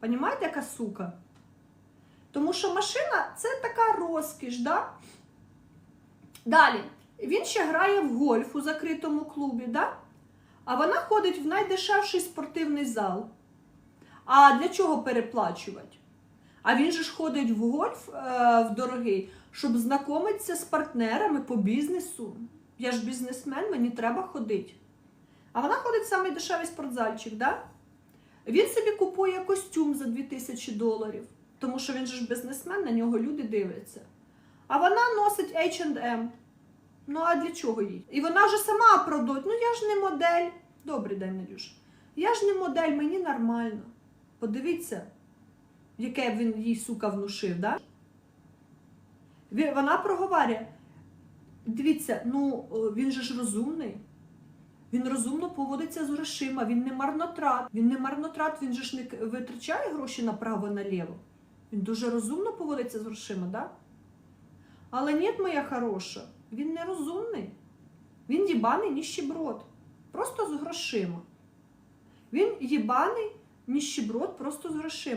Понімаєте, яка сука? Тому що машина це така розкіш, да? Далі, він ще грає в гольф у закритому клубі, да? а вона ходить в найдешевший спортивний зал. А для чого переплачувати? А він же ж ходить в гольф е, в дорогий, щоб знайомитися з партнерами по бізнесу. Я ж бізнесмен, мені треба ходити. А вона ходить в самий дешевий спортзальчик, да? Він собі купує костюм за 2000 доларів, тому що він же ж бізнесмен, на нього люди дивляться. А вона носить H&M. Ну а для чого їй? І вона вже сама продуть. Ну я ж не модель. Добрий день, Надюша. Я ж не модель, мені нормально. Подивіться, яке він їй сука внушив, да? Вона проговорює. Дивіться, ну він же ж розумний. Він розумно поводиться з грошима, він не марнотрат. Він не марнотрат, він же ж не витрачає гроші направо-наліво. Він дуже розумно поводиться з грошима, да? Але ні, моя хороша, він не розумний. Він їбаний ніщеброд. Просто з грошима. Він їбаний ніщеброд просто з грошима.